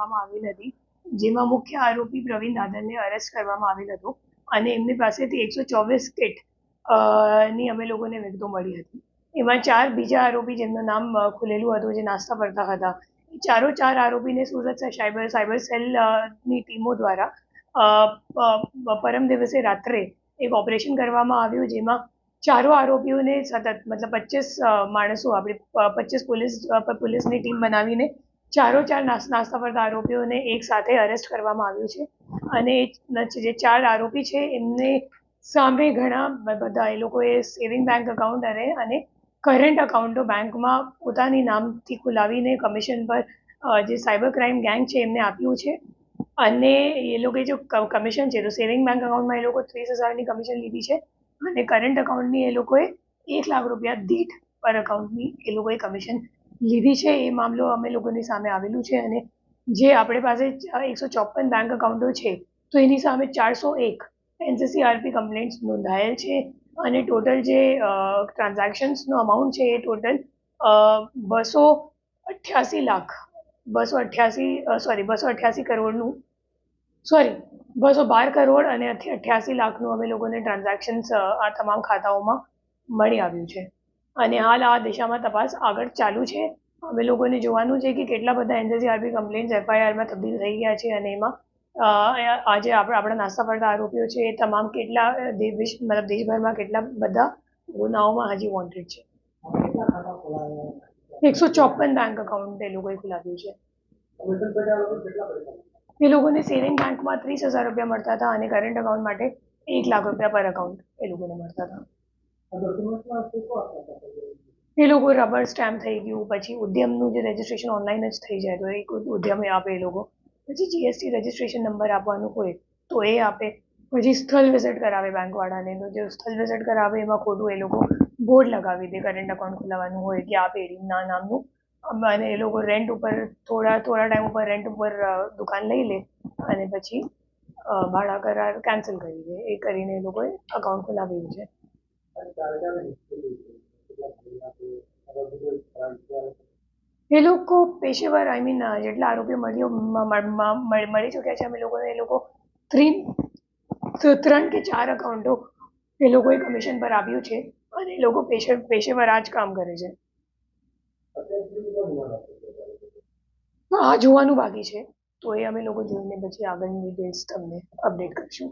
કરવામાં આવેલ હતી, જેમાં મુખ્ય આરોપી પ્રવીણ દાદલને અરેસ્ટ કરવામાં આવેલ હતો અને એમની પાસેથી એકસો ચોવીસ કિટની અમે લોકોને વિગતો મળી હતી. એમાં ચાર બીજા આરોપી જેમનું નામ ખુલેલું હતું, જે નાસ્તા ફરતા હતા. ચારો ચાર આરોપીને સુરત સાયબર સાયબર સેલની ટીમો દ્વારા પરમ દિવસે રાત્રે એક ઓપરેશન કરવામાં આવ્યું, જેમાં ચારો આરોપીઓને સતત, મતલબ પચીસ માણસો, આપણે પચીસ પોલીસ પોલીસની ટીમ બનાવીને ચારો ચાર નાસ- નાસ્તા ફરતા આરોપીઓને એક સાથે અરેસ્ટ કરવામાં આવ્યું છે. અને જે ચાર આરોપી છે, એમને સામે ઘણા બધા એ લોકોએ સેવિંગ બેંક એકાઉન્ટ અને અને કરંટ અકાઉન્ટો બેંકમાં પોતાની નામથી ખોલાવીને કમિશન પર જે સાયબર ક્રાઇમ ગેંગ છે, એમને આપ્યું છે. અને એ લોકોએ જો કમિશન છે, તો સેવિંગ બેંક એકાઉન્ટમાં એ લોકો ત્રીસ હજારની કમિશન લીધી છે. અને કરંટ અકાઉન્ટની એ લોકોએ એક લાખ રૂપિયા દીઠ પર અકાઉન્ટની એ લોકોએ કમિશન લીધી છે, એ મામલો અમે લોકોની સામે આવેલું છે અને જે આપણી પાસે એકસો ચોપન બેંક એકાઉન્ટો છે, તો એની સામે ચારસો એક એનસીસી આરપી કમ્પ્લેન્ટ્સ નોંધાયેલ છે અને ટોટલ જે ટ્રાન્ઝેક્શન્સનો અમાઉન્ટ છે, એ ટોટલ બસો અઠ્યાસી લાખ, બસો અઠ્યાસી સોરી બસો અઠ્યાસી કરોડનું સોરી બસો બાર કરોડ અને અઠ્યા- અઠ્યાસી લાખનું અમે લોકોને ટ્રાન્ઝેક્શન્સ આ તમામ ખાતાઓમાં મળી આવ્યું છે. અને હાલ આ દિશામાં તપાસ આગળ ચાલુ છે. અમે લોકોને જોવાનું છે કે કેટલા બધા એનસીસીઆરબી કમ્પ્લેન્ટ્સ એફઆઈઆરમાં તબદીલ થઈ ગયા છે અને એમાં આજે આપણે, આપણા નાસ્તા પડતા આરોપીઓ છે એ તમામ કેટલા દેશ, મતલબ દેશભરમાં કેટલા બધા ગુનાઓમાં હજી વોન્ટેડ છે. એકસો ચોપન બેંક અકાઉન્ટ એ લોકોએ ખોલાવ્યું છે. એ લોકોને સેવિંગ બેંકમાં ત્રીસ હજાર રૂપિયા મળતા હતા અને કરંટ અકાઉન્ટ માટે એક લાખ રૂપિયા પર અકાઉન્ટ એ લોકોને મળતા હતા. એ લોકો રબર સ્ટેમ્પ થઈ ગયું, પછી ઉદ્યમનું જે રજિસ્ટ્રેશન ઓનલાઈન જ થઈ જાય, તો એક ઉદ્યમે આપે એ લોકો. પછી જીએસટી રજીસ્ટ્રેશન નંબર આપવાનું હોય, તો એ આપે. પછી સ્થળ વિઝિટ કરાવે બેંકવાળાને તો જે સ્થળ વિઝિટ કરાવે એમાં ખોટું એ લોકો બોર્ડ લગાવી દે કરંટ અકાઉન્ટ ખોલાવવાનું હોય કે આ પેઢીના નામનું. અને એ લોકો રેન્ટ ઉપર, થોડા થોડા ટાઈમ ઉપર રેન્ટ ઉપર દુકાન લઈ લે અને પછી ભાડા કરાર કેન્સલ કરી દે. એ કરીને એ લોકોએ અકાઉન્ટ ખોલાવ્યું છે. એ લોકો પેશેવર આઈ મીન જેટલા આરોપીઓ મળીઓ મ- મ- મ- મળી ચૂક્યા છે, અમે લોકોને એ લોકો ત્રણ ત્રણ કે ચાર અકાઉન્ટો એ લોકોએ કમિશન પર આપ્યું છે અને એ લોકો પેશે, પેશેવર આ જ કામ કરે છે. હા જોવાનું બાકી છે. તો એ અમે લોકો જોઈને પછી આગળની ડિટેલ્સ તમને અપડેટ કરીશું.